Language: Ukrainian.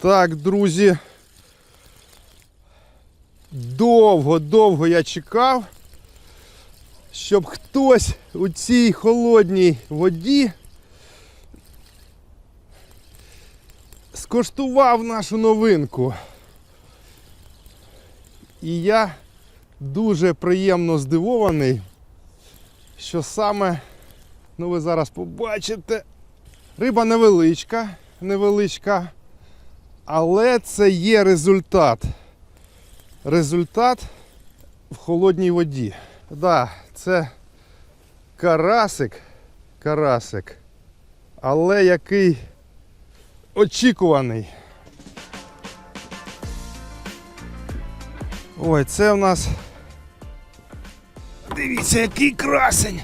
Так, друзі. Довго-довго я чекав, щоб хтось у цій холодній воді скоштував нашу новинку. І я дуже приємно здивований, що саме, ну ви зараз побачите, риба невеличка, невеличка, але це є результат. Результат в холодній воді. Да, це карасик, карасик, але який очікуваний. Ой, це в нас. Дивіться, який красень!